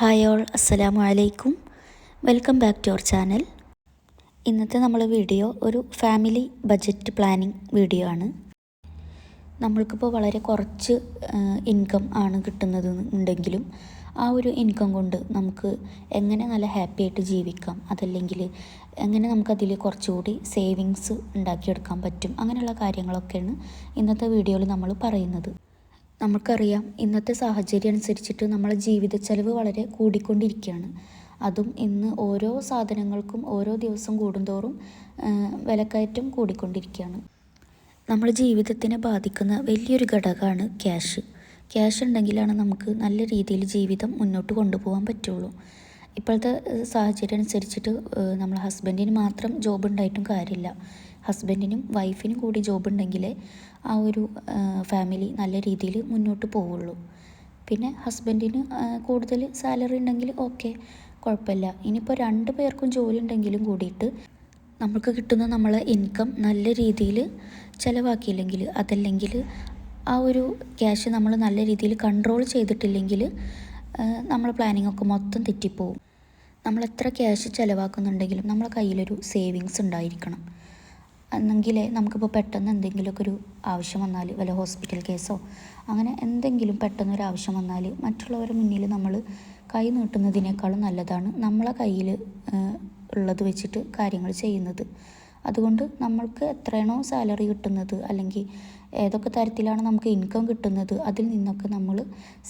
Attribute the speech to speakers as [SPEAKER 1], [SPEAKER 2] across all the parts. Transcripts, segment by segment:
[SPEAKER 1] Hi all അസ്സലാമു അലൈക്കും. Welcome back to our channel. ഇന്നത്തെ നമ്മൾ വീഡിയോ ഒരു ഫാമിലി ബജറ്റ് പ്ലാനിങ് വീഡിയോ ആണ്. നമ്മൾക്കിപ്പോൾ വളരെ കുറച്ച് ഇൻകം ആണ് കിട്ടുന്നത് ഉണ്ടെങ്കിലും ആ ഒരു ഇൻകം കൊണ്ട് നമുക്ക് എങ്ങനെ നല്ല ഹാപ്പി ആയിട്ട് ജീവിക്കാം അതല്ലെങ്കിൽ എങ്ങനെ നമുക്കതിൽ കുറച്ചുകൂടി സേവിങ്സ് ഉണ്ടാക്കിയെടുക്കാൻ പറ്റും അങ്ങനെയുള്ള കാര്യങ്ങളൊക്കെയാണ് ഇന്നത്തെ വീഡിയോയിൽ നമ്മൾ പറയുന്നത്. നമുക്കറിയാം ഇന്നത്തെ സാഹചര്യം അനുസരിച്ചിട്ട് നമ്മളെ ജീവിത ചെലവ് വളരെ കൂടിക്കൊണ്ടിരിക്കുകയാണ്. അതും ഇന്ന് ഓരോ സാധനങ്ങൾക്കും ഓരോ ദിവസം കൂടുന്തോറും വിലക്കയറ്റം കൂടിക്കൊണ്ടിരിക്കുകയാണ്. നമ്മുടെ ജീവിതത്തിനെ ബാധിക്കുന്ന വലിയൊരു ഘടകമാണ് ക്യാഷ്. ക്യാഷ് ഉണ്ടെങ്കിലാണ് നമുക്ക് നല്ല രീതിയിൽ ജീവിതം മുന്നോട്ട് കൊണ്ടുപോകാൻ പറ്റുള്ളൂ. ഇപ്പോഴത്തെ സാഹചര്യം അനുസരിച്ചിട്ട് നമ്മൾ ഹസ്ബൻഡിന് മാത്രം ജോബ് ഉണ്ടായിട്ടും കാര്യമില്ല. ഹസ്ബൻഡിനും വൈഫിനും കൂടി ജോബ് ഉണ്ടെങ്കിൽ ആ ഒരു ഫാമിലി നല്ല രീതിയിൽ മുന്നോട്ട് പോവുള്ളൂ. പിന്നെ ഹസ്ബൻഡിന് കൂടുതൽ സാലറി ഉണ്ടെങ്കിൽ ഓക്കെ കുഴപ്പമില്ല. ഇനിയിപ്പോൾ രണ്ട് പേർക്കും ജോലി ഉണ്ടെങ്കിലും കൂടിയിട്ട് നമുക്ക് കിട്ടുന്ന നമ്മളെ ഇൻകം നല്ല രീതിയിൽ ചിലവാക്കിയില്ലെങ്കിൽ അതല്ലെങ്കിൽ ആ ഒരു ക്യാഷ് നമ്മൾ നല്ല രീതിയിൽ കൺട്രോൾ ചെയ്തിട്ടില്ലെങ്കിൽ നമ്മൾ പ്ലാനിംഗ് ഒക്കെ മൊത്തം തെറ്റിപ്പോവും. നമ്മൾ എത്ര ക്യാഷ് ചിലവാക്കുന്നുണ്ടെങ്കിലും നമ്മളെ കയ്യിലൊരു സേവിങ്സ് ഉണ്ടായിരിക്കണം. എന്നെങ്കിലേ നമുക്കിപ്പോൾ പെട്ടെന്ന് എന്തെങ്കിലുമൊക്കെ ഒരു ആവശ്യം വന്നാൽ വല്ല ഹോസ്പിറ്റൽ കേസോ അങ്ങനെ എന്തെങ്കിലും പെട്ടെന്ന് ഒരു ആവശ്യം വന്നാൽ മറ്റുള്ളവരുടെ മുന്നിൽ നമ്മൾ കൈ നീട്ടുന്നതിനേക്കാളും നല്ലതാണ് നമ്മളെ കയ്യിൽ ഉള്ളത് വെച്ചിട്ട് കാര്യങ്ങൾ ചെയ്യുന്നത്. അതുകൊണ്ട് നമ്മൾക്ക് എത്രയാണോ സാലറി കിട്ടുന്നത് അല്ലെങ്കിൽ ഏതൊക്കെ തരത്തിലാണ് നമുക്ക് ഇൻകം കിട്ടുന്നത് അതിൽ നിന്നൊക്കെ നമ്മൾ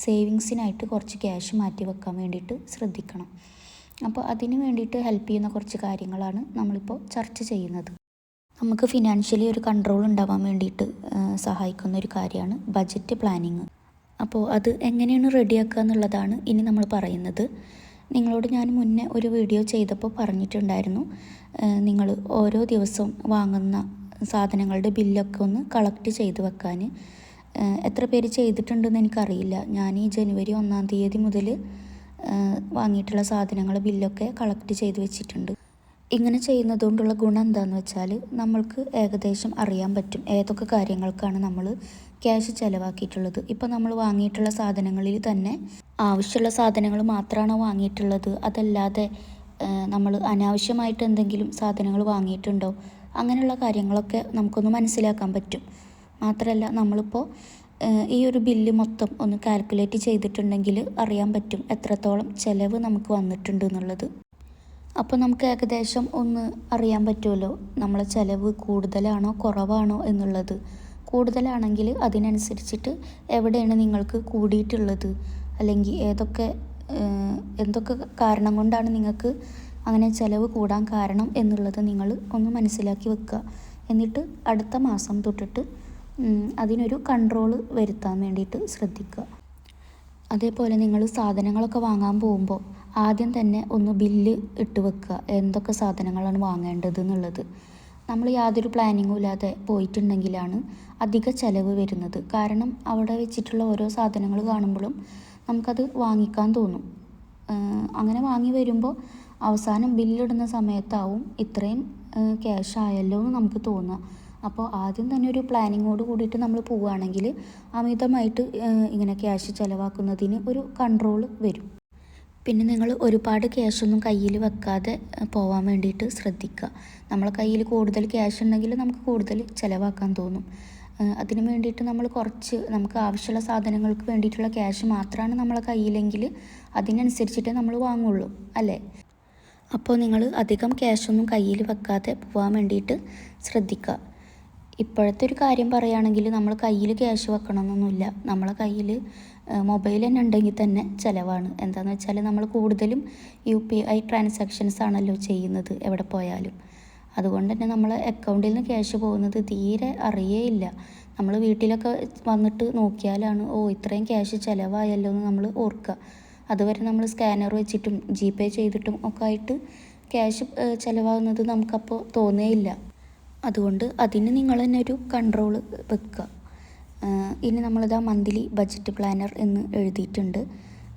[SPEAKER 1] സേവിങ്സിനായിട്ട് കുറച്ച് ക്യാഷ് മാറ്റി വെക്കാൻ വേണ്ടിയിട്ട് ശ്രദ്ധിക്കണം. അപ്പോൾ അതിന് വേണ്ടിയിട്ട് ഹെൽപ്പ് ചെയ്യുന്ന കുറച്ച് കാര്യങ്ങളാണ് നമ്മളിപ്പോൾ ചർച്ച ചെയ്യുന്നത്. നമുക്ക് ഫിനാൻഷ്യലി ഒരു കൺട്രോൾ ഉണ്ടാവാൻ വേണ്ടിയിട്ട് സഹായിക്കുന്ന ഒരു കാര്യമാണ് ബജറ്റ് പ്ലാനിങ് അപ്പോൾ അത് എങ്ങനെയാണ് റെഡിയാക്കുക എന്നുള്ളതാണ് ഇനി നമ്മൾ പറയുന്നത്. നിങ്ങളോട് ഞാൻ മുന്നേ ഒരു വീഡിയോ ചെയ്തപ്പോൾ പറഞ്ഞിട്ടുണ്ടായിരുന്നു. നിങ്ങൾ ഓരോ ദിവസവും വാങ്ങുന്ന സാധനങ്ങളുടെ ബില്ലൊക്കെ ഒന്ന് കളക്ട് ചെയ്ത് വെക്കാൻ. എത്ര പേര് ചെയ്തിട്ടുണ്ടെന്ന് എനിക്കറിയില്ല. ഞാൻ ഈ ജനുവരി ഒന്നാം തീയതി മുതൽ വാങ്ങിയിട്ടുള്ള സാധനങ്ങൾ ബില്ലൊക്കെ കളക്ട് ചെയ്ത് വെച്ചിട്ടുണ്ട്. ഇങ്ങനെ ചെയ്യുന്നതുകൊണ്ടുള്ള ഗുണം എന്താണെന്ന് വെച്ചാൽ നമ്മൾക്ക് ഏകദേശം അറിയാൻ പറ്റും ഏതൊക്കെ കാര്യങ്ങൾക്കാണ് നമ്മൾ ക്യാഷ് ചിലവാക്കിയിട്ടുള്ളത്. ഇപ്പോൾ നമ്മൾ വാങ്ങിയിട്ടുള്ള സാധനങ്ങളിൽ തന്നെ ആവശ്യമുള്ള സാധനങ്ങൾ മാത്രമാണ് വാങ്ങിയിട്ടുള്ളത്? അതല്ലാതെ നമ്മൾ അനാവശ്യമായിട്ട് എന്തെങ്കിലും സാധനങ്ങൾ വാങ്ങിയിട്ടുണ്ടോ? അങ്ങനെയുള്ള കാര്യങ്ങളൊക്കെ നമുക്കൊന്ന് മനസ്സിലാക്കാൻ പറ്റും. മാത്രമല്ല നമ്മളിപ്പോൾ ഈ ഒരു ബില്ല് മൊത്തം ഒന്ന് കാൽക്കുലേറ്റ് ചെയ്തിട്ടുണ്ടെങ്കിൽ അറിയാൻ പറ്റും എത്രത്തോളം ചിലവ് നമുക്ക് വന്നിട്ടുണ്ട് എന്നുള്ളത്. അപ്പോൾ നമുക്ക് ഏകദേശം ഒന്ന് അറിയാൻ പറ്റുമല്ലോ നമ്മളെ ചിലവ് കൂടുതലാണോ കുറവാണോ എന്നുള്ളത്. കൂടുതലാണെങ്കിൽ അതിനനുസരിച്ചിട്ട് എവിടെയാണ് നിങ്ങൾക്ക് കൂടിയിട്ടുള്ളത് അല്ലെങ്കിൽ ഏതൊക്കെ എന്തൊക്കെ കാരണം കൊണ്ടാണ് നിങ്ങൾക്ക് അങ്ങനെ ചിലവ് കൂടാൻ കാരണം എന്നുള്ളത് നിങ്ങൾ ഒന്ന് മനസ്സിലാക്കി വെക്കുക. എന്നിട്ട് അടുത്ത മാസം തൊട്ടിട്ട് അതിനൊരു കൺട്രോൾ വരുത്താൻ വേണ്ടിയിട്ട് ശ്രദ്ധിക്കുക. അതേപോലെ നിങ്ങൾ സാധനങ്ങളൊക്കെ വാങ്ങാൻ പോകുമ്പോൾ ആദ്യം തന്നെ ഒന്ന് ബില്ല് ഇട്ട് വെക്കുക. എന്തൊക്കെ സാധനങ്ങളാണ് വാങ്ങേണ്ടത് എന്നുള്ളത്. നമ്മൾ യാതൊരു പ്ലാനിങ്ങും ഇല്ലാതെ പോയിട്ടുണ്ടെങ്കിലാണ് അധിക ചിലവ് വരുന്നത്. കാരണം അവിടെ വെച്ചിട്ടുള്ള ഓരോ സാധനങ്ങൾ കാണുമ്പോഴും നമുക്കത് വാങ്ങിക്കാൻ തോന്നും. അങ്ങനെ വാങ്ങി വരുമ്പോൾ അവസാനം ബില്ലിടുന്ന സമയത്താവും ഇത്രയും ക്യാഷ് ആയല്ലോ എന്ന് നമുക്ക് തോന്നുക. അപ്പോൾ ആദ്യം തന്നെ ഒരു പ്ലാനിങ്ങോട് കൂടിയിട്ട് നമ്മൾ പോവുകയാണെങ്കിൽ അമിതമായിട്ട് ഇങ്ങനെ ക്യാഷ് ചിലവാക്കുന്നതിന് ഒരു കൺട്രോൾ വരും. പിന്നെ നിങ്ങൾ ഒരുപാട് ക്യാഷൊന്നും കയ്യിൽ വെക്കാതെ പോകാൻ വേണ്ടിയിട്ട് ശ്രദ്ധിക്കുക നമ്മളെ കയ്യിൽ കൂടുതൽ ക്യാഷ് ഉണ്ടെങ്കിൽ നമുക്ക് കൂടുതൽ ചിലവാക്കാൻ തോന്നും. അതിന് വേണ്ടിയിട്ട് നമ്മൾ കുറച്ച് നമുക്ക് ആവശ്യമുള്ള സാധനങ്ങൾക്ക് വേണ്ടിയിട്ടുള്ള ക്യാഷ് മാത്രമാണ് നമ്മളെ കയ്യിലെങ്കിൽ അതിനനുസരിച്ചിട്ട് നമ്മൾ വാങ്ങുള്ളൂ അല്ലേ? അപ്പോൾ നിങ്ങൾ അധികം ക്യാഷൊന്നും കയ്യിൽ വെക്കാതെ പോകാൻ വേണ്ടിയിട്ട് ശ്രദ്ധിക്കുക ഇപ്പോഴത്തെ ഒരു കാര്യം പറയുകയാണെങ്കിൽ നമ്മൾ കയ്യിൽ ക്യാഷ് വെക്കണമെന്നൊന്നുമില്ല. നമ്മളെ കയ്യിൽ മൊബൈൽ തന്നെ ഉണ്ടെങ്കിൽ തന്നെ ചിലവാണ്. എന്താണെന്ന് വെച്ചാൽ നമ്മൾ കൂടുതലും യു പി ഐ ട്രാൻസാക്ഷൻസ് ആണല്ലോ ചെയ്യുന്നത് എവിടെ പോയാലും. അതുകൊണ്ട് തന്നെ നമ്മൾ അക്കൗണ്ടിൽ നിന്ന് ക്യാഷ് പോകുന്നത് തീരെ അറിയേയില്ല. നമ്മൾ വീട്ടിലൊക്കെ വന്നിട്ട് നോക്കിയാലാണ് ഓ ഇത്രയും ക്യാഷ് ചിലവായല്ലോ എന്ന് നമ്മൾ ഓർക്കുക. അതുവരെ നമ്മൾ സ്കാനർ വെച്ചിട്ടും ജി പേ ചെയ്തിട്ടും ഒക്കെ ആയിട്ട് ക്യാഷ് ചിലവാകുന്നത് നമുക്കപ്പോൾ തോന്നുകയില്ല അതുകൊണ്ട് അതിന് നിങ്ങൾ തന്നെ ഒരു കൺട്രോൾ വെക്കുക ഇനി നമ്മളിതാ മന്ത്ലി ബഡ്ജറ്റ് പ്ലാനർ എന്ന് എഴുതിയിട്ടുണ്ട്.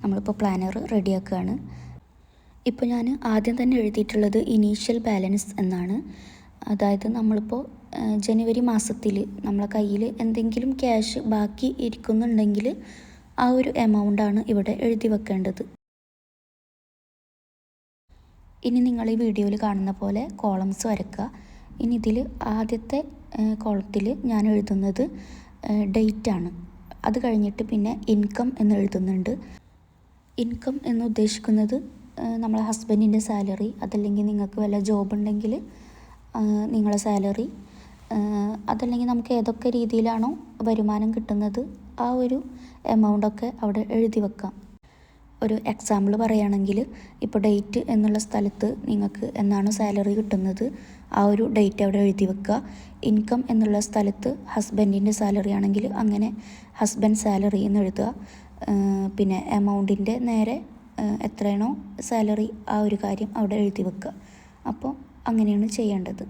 [SPEAKER 1] നമ്മളിപ്പോൾ പ്ലാനർ റെഡിയാക്കുകയാണ് ഇപ്പോൾ ഞാൻ ആദ്യം തന്നെ എഴുതിയിട്ടുള്ളത് ഇനീഷ്യൽ ബാലൻസ് എന്നാണ്. അതായത് നമ്മളിപ്പോൾ ജനുവരി മാസത്തിൽ നമ്മളെ കയ്യിൽ എന്തെങ്കിലും ക്യാഷ് ബാക്കി ഇരിക്കുന്നുണ്ടെങ്കിൽ ആ ഒരു എമൗണ്ടാണ് ഇവിടെ എഴുതി വെക്കേണ്ടത്. ഇനി നിങ്ങൾ ഈ വീഡിയോയിൽ കാണുന്ന പോലെ കോളംസ് വരയ്ക്കുക. ഇനി ഇതിൽ ആദ്യത്തെ കോളത്തിൽ ഞാൻ എഴുതുന്നത് ഡേറ്റ് ആണ്. അത് കഴിഞ്ഞിട്ട് പിന്നെ ഇൻകം എന്ന് എഴുതുന്നുണ്ട്. ഇൻകം എന്ന് ഉദ്ദേശിക്കുന്നത് നമ്മളെ ഹസ്ബൻഡിന്റെ സാലറി അതല്ലെങ്കിൽ നിങ്ങൾക്ക് വല്ല ജോബ് ഉണ്ടെങ്കിൽ നിങ്ങളെ സാലറി അതല്ലെങ്കിൽ നമുക്ക് ഏതൊക്കെ രീതിയിലാണോ വരുമാനം കിട്ടുന്നത് ആ ഒരു എമൗണ്ടൊക്കെ അവിടെ എഴുതി വെക്കാം. ഒരു എക്സാമ്പിൾ പറയുകയാണെങ്കിൽ ഇപ്പോൾ ഡേറ്റ് എന്നുള്ള സ്ഥലത്ത് നിങ്ങൾക്ക് എന്നാണ് സാലറി കിട്ടുന്നത് ആ ഒരു ഡേറ്റ് അവിടെ എഴുതി വെക്കുക. ഇൻകം എന്നുള്ള സ്ഥലത്ത് ഹസ്ബൻഡിന്റെ സാലറി ആണെങ്കിൽ അങ്ങനെ ഹസ്ബൻഡ് സാലറി എന്ന് എഴുതുക. പിന്നെ എമൗണ്ടിന്റെ നേരെ എത്രയാണോ സാലറി ആ ഒരു കാര്യം അവിടെ എഴുതി വെക്കുക. അപ്പോൾ അങ്ങനെയാണ് ചെയ്യേണ്ടത്.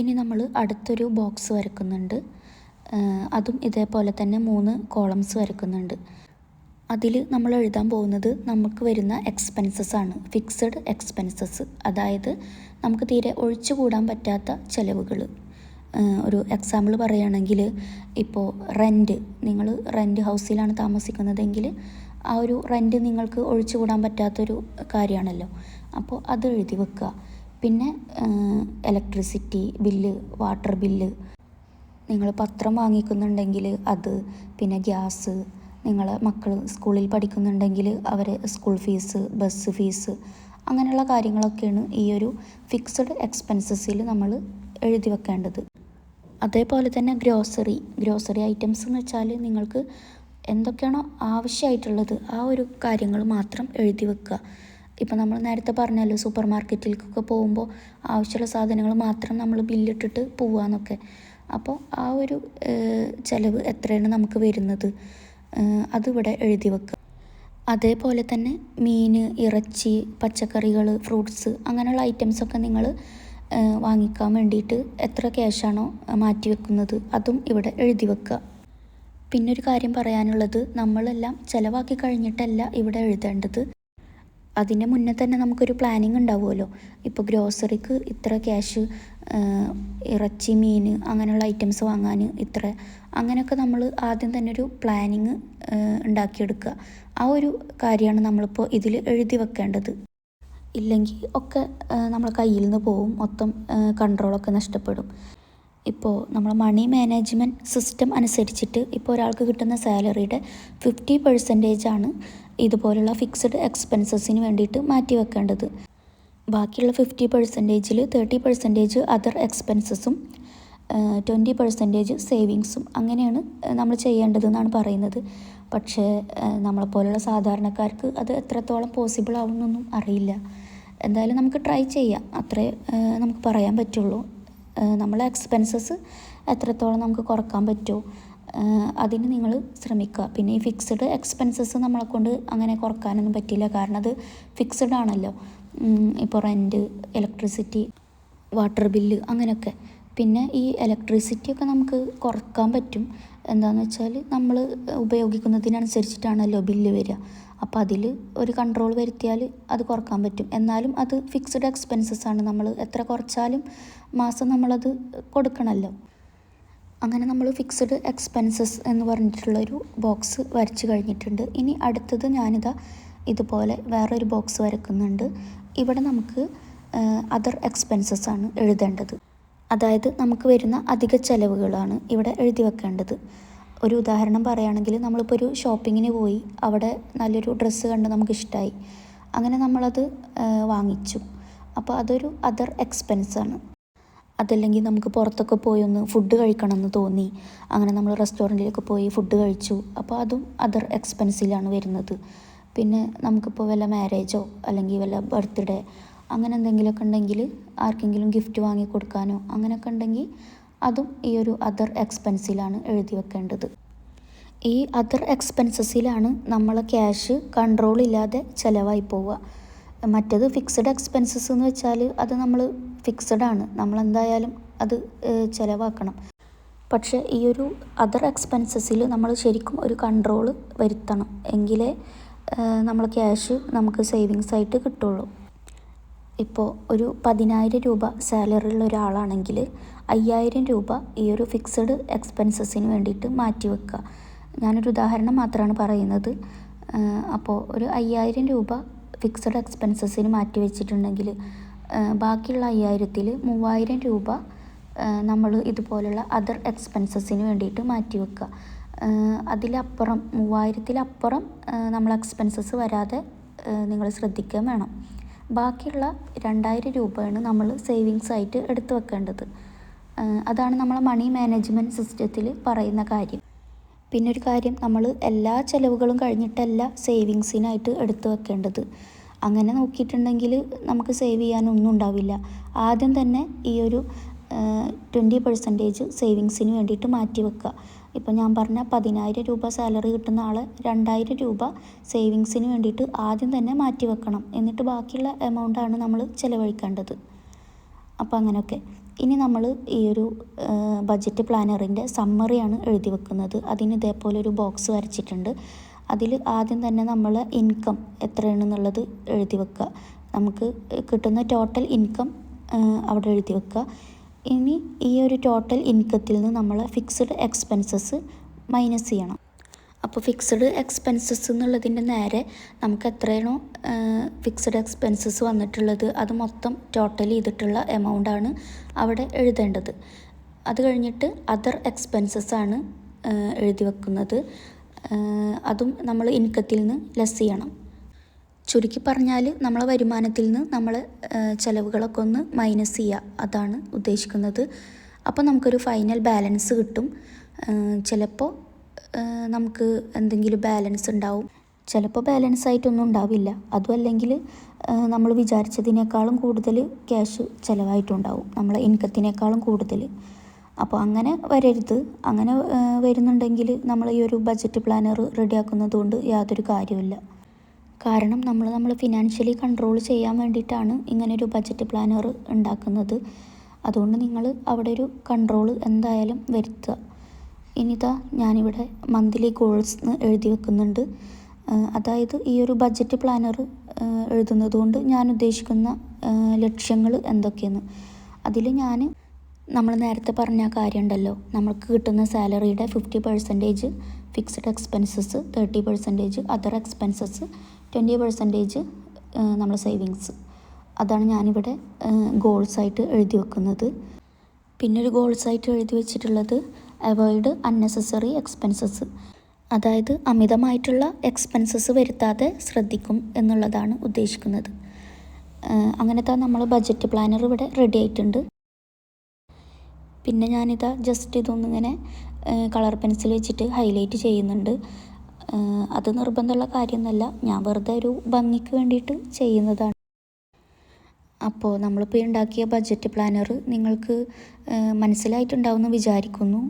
[SPEAKER 1] ഇനി നമ്മൾ അടുത്തൊരു ബോക്സ് വരക്കുന്നുണ്ട്. അതും ഇതേപോലെ തന്നെ മൂന്ന് കോളംസ് വരക്കുന്നുണ്ട്. അതിൽ നമ്മൾ എഴുതാൻ പോകുന്നത് നമുക്ക് വരുന്ന എക്സ്പെൻസസ് ആണ്. ഫിക്സഡ് എക്സ്പെൻസസ് അതായത് നമുക്ക് തീരെ ഒഴിച്ചുകൂടാൻ പറ്റാത്ത ചിലവുകൾ ഒരു എക്സാമ്പിൾ പറയുകയാണെങ്കിൽ ഇപ്പോൾ റെന്റ് നിങ്ങൾ റെന്റ് ഹൗസിലാണ് താമസിക്കുന്നതെങ്കിൽ ആ ഒരു റെന്റ് നിങ്ങൾക്ക് ഒഴിച്ചുകൂടാൻ പറ്റാത്തൊരു കാര്യമാണല്ലോ. അപ്പോൾ അത് എഴുതി വെക്കുക. പിന്നെ ഇലക്ട്രിസിറ്റി ബില്ല് വാട്ടർ ബില്ല് നിങ്ങൾ പത്രം വാങ്ങിക്കുന്നുണ്ടെങ്കിൽ അത് പിന്നെ ഗ്യാസ് നിങ്ങളെ മക്കൾ സ്കൂളിൽ പഠിക്കുന്നുണ്ടെങ്കിൽ അവരെ സ്കൂൾ ഫീസ് ബസ് ഫീസ് അങ്ങനെയുള്ള കാര്യങ്ങളൊക്കെയാണ് ഈ ഒരു ഫിക്സഡ് എക്സ്പെൻസസിൽ നമ്മൾ എഴുതി വെക്കേണ്ടത്. അതേപോലെ തന്നെ ഗ്രോസറി ഗ്രോസറി ഐറ്റംസ് എന്ന് വെച്ചാൽ നിങ്ങൾക്ക് എന്തൊക്കെയാണോ ആവശ്യമായിട്ടുള്ളത് ആ ഒരു കാര്യങ്ങൾ മാത്രം എഴുതി വെക്കുക. ഇപ്പം നമ്മൾ നേരത്തെ പറഞ്ഞല്ലോ സൂപ്പർ മാർക്കറ്റിലേക്കൊക്കെ പോകുമ്പോൾ ആവശ്യമുള്ള സാധനങ്ങൾ മാത്രം നമ്മൾ ബില്ലിട്ടിട്ട് പോവാന്നൊക്കെ അപ്പോൾ ആ ഒരു ചിലവ് എത്രയാണ് നമുക്ക് വരുന്നത്? അതിവിടെ എഴുതി വെക്കുക അതേപോലെ തന്നെ മീൻ ഇറച്ചി പച്ചക്കറികൾ ഫ്രൂട്ട്സ് അങ്ങനെയുള്ള ഐറ്റംസൊക്കെ നിങ്ങൾ വാങ്ങിക്കാൻ വേണ്ടിയിട്ട് എത്ര ക്യാഷാണോ മാറ്റി വെക്കുന്നത് അതും ഇവിടെ എഴുതി വെക്കുക പിന്നെ ഒരു കാര്യം പറയാനുള്ളത് നമ്മളെല്ലാം ചിലവാക്കി കഴിഞ്ഞിട്ടല്ല ഇവിടെ എഴുതേണ്ടത്. അതിന്റെ മുന്നേ തന്നെ നമുക്കൊരു പ്ലാനിങ് ഉണ്ടാവുമല്ലോ. ഇപ്പോൾ ഗ്രോസറിക്ക് ഇത്ര ക്യാഷ് ഇറച്ചി മീൻ അങ്ങനെയുള്ള ഐറ്റംസ് വാങ്ങാൻ ഇത്ര അങ്ങനെയൊക്കെ നമ്മൾ ആദ്യം തന്നെ ഒരു പ്ലാനിങ് ഉണ്ടാക്കിയെടുക്കുക. ആ ഒരു കാര്യമാണ് നമ്മളിപ്പോൾ ഇതിൽ എഴുതി വെക്കേണ്ടത്. ഇല്ലെങ്കിൽ ഒക്കെ നമ്മൾ കയ്യിൽ നിന്ന് പോവും. മൊത്തം കൺട്രോളൊക്കെ നഷ്ടപ്പെടും. ഇപ്പോൾ നമ്മൾ മണി മാനേജ്മെന്റ് സിസ്റ്റം അനുസരിച്ചിട്ട് ഇപ്പോൾ ഒരാൾക്ക് കിട്ടുന്ന സാലറിയുടെ ഫിഫ്റ്റി പെർസെന്റേജ് ആണ് ഇതുപോലുള്ള ഫിക്സഡ് എക്സ്പെൻസസിന് വേണ്ടിയിട്ട് മാറ്റി വെക്കേണ്ടത്. ബാക്കിയുള്ള ഫിഫ്റ്റി പെർസെന്റേജിൽ തേർട്ടി പെർസെന്റേജ് അതർ എക്സ്പെൻസസും ട്വന്റി പെർസെന്റേജ് സേവിങ്സും അങ്ങനെയാണ് നമ്മൾ ചെയ്യേണ്ടതെന്നാണ് പറയുന്നത്. പക്ഷേ നമ്മളെപ്പോലുള്ള സാധാരണക്കാർക്ക് അത് എത്രത്തോളം പോസിബിൾ ആവുമെന്നൊന്നും അറിയില്ല. എന്തായാലും നമുക്ക് ട്രൈ ചെയ്യാം. അത്രേ നമുക്ക് പറയാൻ പറ്റുള്ളൂ. നമ്മളെ എക്സ്പെൻസസ് എത്രത്തോളം നമുക്ക് കുറയ്ക്കാൻ പറ്റുമോ അതിന് നിങ്ങൾ ശ്രമിക്കുക. പിന്നെ ഈ ഫിക്സഡ് എക്സ്പെൻസസ് നമ്മളെ കൊണ്ട് അങ്ങനെ കുറക്കാനൊന്നും പറ്റില്ല. കാരണം അത് ഫിക്സഡ് ആണല്ലോ. ഇപ്പോൾ റെന്റ് ഇലക്ട്രിസിറ്റി വാട്ടർ ബില്ല് അങ്ങനെയൊക്കെ. പിന്നെ ഈ ഇലക്ട്രിസിറ്റി ഒക്കെ നമുക്ക് കുറയ്ക്കാൻ പറ്റും. എന്താണെന്ന് വെച്ചാൽ നമ്മൾ ഉപയോഗിക്കുന്നതിനനുസരിച്ചിട്ടാണല്ലോ ബില്ല് വരിക. അപ്പോൾ അതിൽ ഒരു കൺട്രോൾ വരുത്തിയാൽ അത് കുറയ്ക്കാൻ പറ്റും. എന്നാലും അത് ഫിക്സ്ഡ് എക്സ്പെൻസസ് ആണ്. നമ്മൾ എത്ര കുറച്ചാലും മാസം നമ്മളത് കൊടുക്കണമല്ലോ അങ്ങനെ നമ്മൾ ഫിക്സ്ഡ് എക്സ്പെൻസസ് എന്ന് പറഞ്ഞിട്ടുള്ളൊരു ബോക്സ് വരച്ച് കഴിഞ്ഞിട്ടുണ്ട്. ഇനി അടുത്തത് ഞാനിതാ ഇതുപോലെ വേറൊരു ബോക്സ് വരക്കുന്നുണ്ട്. ഇവിടെ നമുക്ക് അതർ എക്സ്പെൻസസ് ആണ് എഴുതേണ്ടത്. അതായത് നമുക്ക് വരുന്ന അധിക ചിലവുകളാണ് ഇവിടെ എഴുതി വെക്കേണ്ടത്. ഒരു ഉദാഹരണം പറയുകയാണെങ്കിൽ നമ്മളിപ്പോൾ ഒരു ഷോപ്പിങ്ങിന് പോയി അവിടെ നല്ലൊരു ഡ്രസ്സ് കണ്ട് നമുക്ക് ഇഷ്ടമായി അങ്ങനെ നമ്മളത് വാങ്ങിച്ചു. അപ്പോൾ അതൊരു അതർ എക്സ്പെൻസാണ് അതല്ലെങ്കിൽ നമുക്ക് പുറത്തൊക്കെ പോയി ഒന്ന് ഫുഡ് കഴിക്കണം എന്ന് തോന്നി. അങ്ങനെ നമ്മൾ റെസ്റ്റോറന്റിലൊക്കെ പോയി ഫുഡ് കഴിച്ചു. അപ്പോൾ അതും അതർ എക്സ്പെൻസിലാണ് വരുന്നത്. പിന്നെ നമുക്കിപ്പോൾ വല്ല മാരേജോ അല്ലെങ്കിൽ വല്ല ബർത്ത്ഡേ അങ്ങനെ എന്തെങ്കിലുമൊക്കെ ഉണ്ടെങ്കിൽ ആർക്കെങ്കിലും ഗിഫ്റ്റ് വാങ്ങി കൊടുക്കാനോ അങ്ങനെയൊക്കെ ഉണ്ടെങ്കിൽ അതും ഈ ഒരു അതർ എക്സ്പെൻസിലാണ് എഴുതി വെക്കേണ്ടത്. ഈ അതർ എക്സ്പെൻസസിലാണ് നമ്മളെ ക്യാഷ് കൺട്രോൾ ഇല്ലാതെ ചിലവായി പോവുക. മറ്റേത് ഫിക്സഡ് എക്സ്പെൻസസ് എന്ന് വെച്ചാൽ അത് നമ്മൾ ഫിക്സഡ് ആണ്. നമ്മൾ എന്തായാലും അത് ചിലവാക്കണം. പക്ഷേ ഈ ഒരു അതർ എക്സ്പെൻസസിൽ നമ്മൾ ശരിക്കും ഒരു കൺട്രോൾ വരുത്തണം. എങ്കിലേ നമ്മൾ ക്യാഷ് നമുക്ക് സേവിങ്സ് ആയിട്ട് കിട്ടുള്ളൂ. ഇപ്പോൾ ഒരു പതിനായിരം രൂപ സാലറി ഉള്ള ഒരാളാണെങ്കിൽ അയ്യായിരം രൂപ ഈ ഒരു ഫിക്സഡ് എക്സ്പെൻസസിന് വേണ്ടിയിട്ട് മാറ്റി വെക്കുക. ഞാനൊരു ഉദാഹരണം മാത്രമാണ് പറയുന്നത്. അപ്പോൾ ഒരു അയ്യായിരം രൂപ ഫിക്സഡ് എക്സ്പെൻസസിന് മാറ്റി വെച്ചിട്ടുണ്ടെങ്കിൽ ബാക്കിയുള്ള അയ്യായിരത്തിൽ മൂവായിരം രൂപ നമ്മൾ ഇതുപോലുള്ള അതർ എക്സ്പെൻസസിന് വേണ്ടിയിട്ട് മാറ്റി വെക്കുക. അതിലപ്പുറം മൂവായിരത്തിലപ്പുറം നമ്മൾ എക്സ്പെൻസസ് വരാതെ നിങ്ങൾ ശ്രദ്ധിക്കുകയും വേണം. ബാക്കിയുള്ള രണ്ടായിരം രൂപയാണ് നമ്മൾ സേവിങ്സ് ആയിട്ട് എടുത്തു വെക്കേണ്ടത്. അതാണ് നമ്മളെ മണി മാനേജ്മെന്റ് സിസ്റ്റത്തിൽ പറയുന്ന കാര്യം. പിന്നെ ഒരു കാര്യം നമ്മൾ എല്ലാ ചിലവുകളും കഴിഞ്ഞിട്ടല്ല സേവിങ്സിനായിട്ട് എടുത്തു വെക്കേണ്ടത്. അങ്ങനെ നോക്കിയിട്ടുണ്ടെങ്കിൽ നമുക്ക് സേവ് ചെയ്യാനൊന്നും ഉണ്ടാവില്ല. ആദ്യം തന്നെ ഈ ഒരു ട്വന്റി പെർസെന്റേജ് സേവിങ്സിന് വേണ്ടിയിട്ട് മാറ്റി വെക്കുക. ഇപ്പോൾ ഞാൻ പറഞ്ഞ പതിനായിരം രൂപ സാലറി കിട്ടുന്ന ആൾ രണ്ടായിരം രൂപ സേവിങ്സിന് വേണ്ടിയിട്ട് ആദ്യം തന്നെ മാറ്റി വെക്കണം. എന്നിട്ട് ബാക്കിയുള്ള എമൗണ്ടാണ് നമ്മൾ ചിലവഴിക്കേണ്ടത്. അപ്പോൾ അങ്ങനെയൊക്കെ. ഇനി നമ്മൾ ഈ ഒരു ബഡ്ജറ്റ് പ്ലാനറിന്റെ സമ്മറിയാണ് എഴുതി വെക്കുന്നത്. അതിന് ഇതേപോലെ ഒരു ബോക്സ് വരച്ചിട്ടുണ്ട്. അതിൽ ആദ്യം തന്നെ നമ്മൾ ഇൻകം എത്രയാണെന്നുള്ളത് എഴുതി വെക്കുക. നമുക്ക് കിട്ടുന്ന ടോട്ടൽ ഇൻകം അവിടെ എഴുതി വെക്കുക. ഇനി ഈ ഒരു ടോട്ടൽ ഇൻകത്തിൽ നിന്ന് നമ്മൾ ഫിക്സഡ് എക്സ്പെൻസസ് മൈനസ് ചെയ്യണം. അപ്പോൾ ഫിക്സഡ് എക്സ്പെൻസസ് എന്നുള്ളതിന്റെ നേരെ നമുക്ക് എത്രയാണോ ഫിക്സഡ് എക്സ്പെൻസസ് വന്നിട്ടുള്ളത് അത് മൊത്തം ടോട്ടൽ ചെയ്തിട്ടുള്ള എമൗണ്ടാണ് അവിടെ എഴുതേണ്ടത്. അത് കഴിഞ്ഞിട്ട് അതർ എക്സ്പെൻസസ് ആണ് എഴുതി വെക്കുന്നത്. അതും നമ്മൾ ഇൻകത്തിൽ നിന്ന് ലെസ് ചെയ്യണം. ചുരുക്കി പറഞ്ഞാൽ നമ്മളെ വരുമാനത്തിൽ നിന്ന് നമ്മൾ ചിലവുകളൊക്കെ ഒന്ന് മൈനസ് ചെയ്യുക അതാണ് ഉദ്ദേശിക്കുന്നത്. അപ്പോൾ നമുക്കൊരു ഫൈനൽ ബാലൻസ് കിട്ടും. ചിലപ്പോൾ നമുക്ക് എന്തെങ്കിലും ബാലൻസ് ഉണ്ടാവും. ചിലപ്പോൾ ബാലൻസ് ആയിട്ടൊന്നും ഉണ്ടാവില്ല. അതും അല്ലെങ്കിൽ നമ്മൾ വിചാരിച്ചതിനേക്കാളും കൂടുതൽ ക്യാഷ് ചിലവായിട്ടുണ്ടാവും. നമ്മളെ ഇൻകത്തിനേക്കാളും കൂടുതൽ അപ്പോൾ അങ്ങനെ വരരുത്. അങ്ങനെ വരുന്നുണ്ടെങ്കിൽ നമ്മൾ ഈ ഒരു ബജറ്റ് പ്ലാനർ റെഡിയാക്കുന്നതുകൊണ്ട് യാതൊരു കാര്യമില്ല കാരണം നമ്മൾ നമ്മൾ ഫിനാൻഷ്യലി കൺട്രോൾ ചെയ്യാൻ വേണ്ടിയിട്ടാണ് ഒരു ബഡ്ജറ്റ് പ്ലാനർ ഉണ്ടാക്കുന്നത്. അതുകൊണ്ട് നിങ്ങൾ അവിടെ ഒരു കൺട്രോൾ എന്തായാലും വരുത്തുക. ഇനിതാ ഞാനിവിടെ മന്ത്ലി ഗോൾസ് എഴുതി വെക്കുന്നുണ്ട്. അതായത് ഈ ഒരു ബജറ്റ് പ്ലാനർ എഴുതുന്നത് കൊണ്ട് ഞാൻ ഉദ്ദേശിക്കുന്ന ലക്ഷ്യങ്ങൾ എന്തൊക്കെയെന്ന് അതിൽ ഞാൻ നമ്മൾ നേരത്തെ പറഞ്ഞ കാര്യമുണ്ടല്ലോ നമ്മൾക്ക് കിട്ടുന്ന സാലറിയുടെ fifty percentage fixed expenses thirty percentage other expenses twenty percentage നമ്മുടെ സേവിങ്സ്. അതാണ് ഞാനിവിടെ ഗോൾസായിട്ട് എഴുതി വെക്കുന്നത്. പിന്നെ ഒരു ഗോൾസായിട്ട് എഴുതി വെച്ചിട്ടുള്ളത് അവോയ്ഡ് അൺനെസസറി എക്സ്പെൻസസ്. അതായത് അമിതമായിട്ടുള്ള എക്സ്പെൻസസ് വരുത്താതെ ശ്രദ്ധിക്കും എന്നുള്ളതാണ് ഉദ്ദേശിക്കുന്നത്. അങ്ങനത്തെ നമ്മൾ ബഡ്ജറ്റ് പ്ലാനർ ഇവിടെ റെഡി ആയിട്ടുണ്ട്. പിന്നെ ഞാനിതാ ജസ്റ്റ് ഇതൊന്നിങ്ങനെ കളർ പെൻസിൽ വെച്ചിട്ട് ഹൈലൈറ്റ് ചെയ്യുന്നുണ്ട്. അത് നിർബന്ധമുള്ള കാര്യമൊന്നുമല്ല. ഞാൻ വെറുതെ ഒരു ഭംഗിക്ക് വേണ്ടിയിട്ട് ചെയ്യുന്നതാണ്. അപ്പോൾ നമ്മളിപ്പോൾ ഉണ്ടാക്കിയ ബഡ്ജറ്റ് പ്ലാനർ നിങ്ങൾക്ക് മനസ്സിലായിട്ടുണ്ടാവുമെന്ന് വിചാരിക്കുന്നു.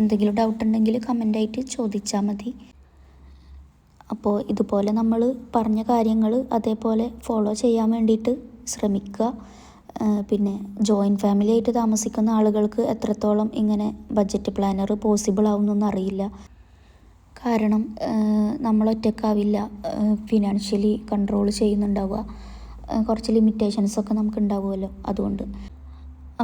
[SPEAKER 1] എന്തെങ്കിലും ഡൗട്ട് ഉണ്ടെങ്കിൽ കമന്റായിട്ട് ചോദിച്ചാൽ മതി. അപ്പോൾ ഇതുപോലെ നമ്മൾ പറഞ്ഞ കാര്യങ്ങൾ അതേപോലെ ഫോളോ ചെയ്യാൻ വേണ്ടിയിട്ട് ശ്രമിക്കുക. പിന്നെ ജോയിന്റ് ഫാമിലി ആയിട്ട് താമസിക്കുന്ന ആളുകൾക്ക് എത്രത്തോളം ഇങ്ങനെ ബഡ്ജറ്റ് പ്ലാനർ പോസിബിൾ ആവുന്നൊന്നും അറിയില്ല. കാരണം നമ്മൾ ഒറ്റക്കാവില്ല ഫിനാൻഷ്യലി കൺട്രോൾ ചെയ്യുന്നുണ്ടാവുക. കുറച്ച് ലിമിറ്റേഷൻസൊക്കെ നമുക്ക് ഉണ്ടാവുമല്ലോ അതുകൊണ്ട്.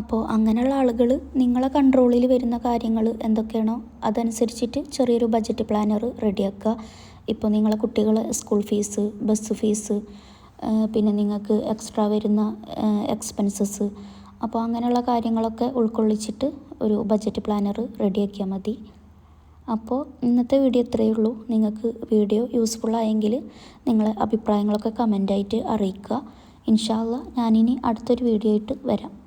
[SPEAKER 1] അപ്പോൾ അങ്ങനെയുള്ള ആളുകൾ നിങ്ങളെ കൺട്രോളിൽ വരുന്ന കാര്യങ്ങൾ എന്തൊക്കെയാണോ അതനുസരിച്ചിട്ട് ചെറിയൊരു ബഡ്ജറ്റ് പ്ലാനർ റെഡിയാക്കുക ഇപ്പോൾ നിങ്ങളെ കുട്ടികളെ സ്കൂൾ ഫീസ് ബസ് ഫീസ് പിന്നെ നിങ്ങൾക്ക് എക്സ്ട്രാ വരുന്ന എക്സ്പെൻസസ് അപ്പോൾ അങ്ങനെയുള്ള കാര്യങ്ങളൊക്കെ ഉൾക്കൊള്ളിച്ചിട്ട് ഒരു ബഡ്ജറ്റ് പ്ലാനർ റെഡിയാക്കിയാൽ മതി. അപ്പോൾ ഇന്നത്തെ വീഡിയോ ഇത്രയേ ഉള്ളൂ. നിങ്ങൾക്ക് വീഡിയോ യൂസ്ഫുൾ ആയെങ്കിൽ നിങ്ങളെ അഭിപ്രായങ്ങളൊക്കെ കമന്റായിട്ട് അറിയിക്കുക. ഇൻഷാല്ല ഞാനിനി അടുത്തൊരു വീഡിയോ ആയിട്ട് വരാം.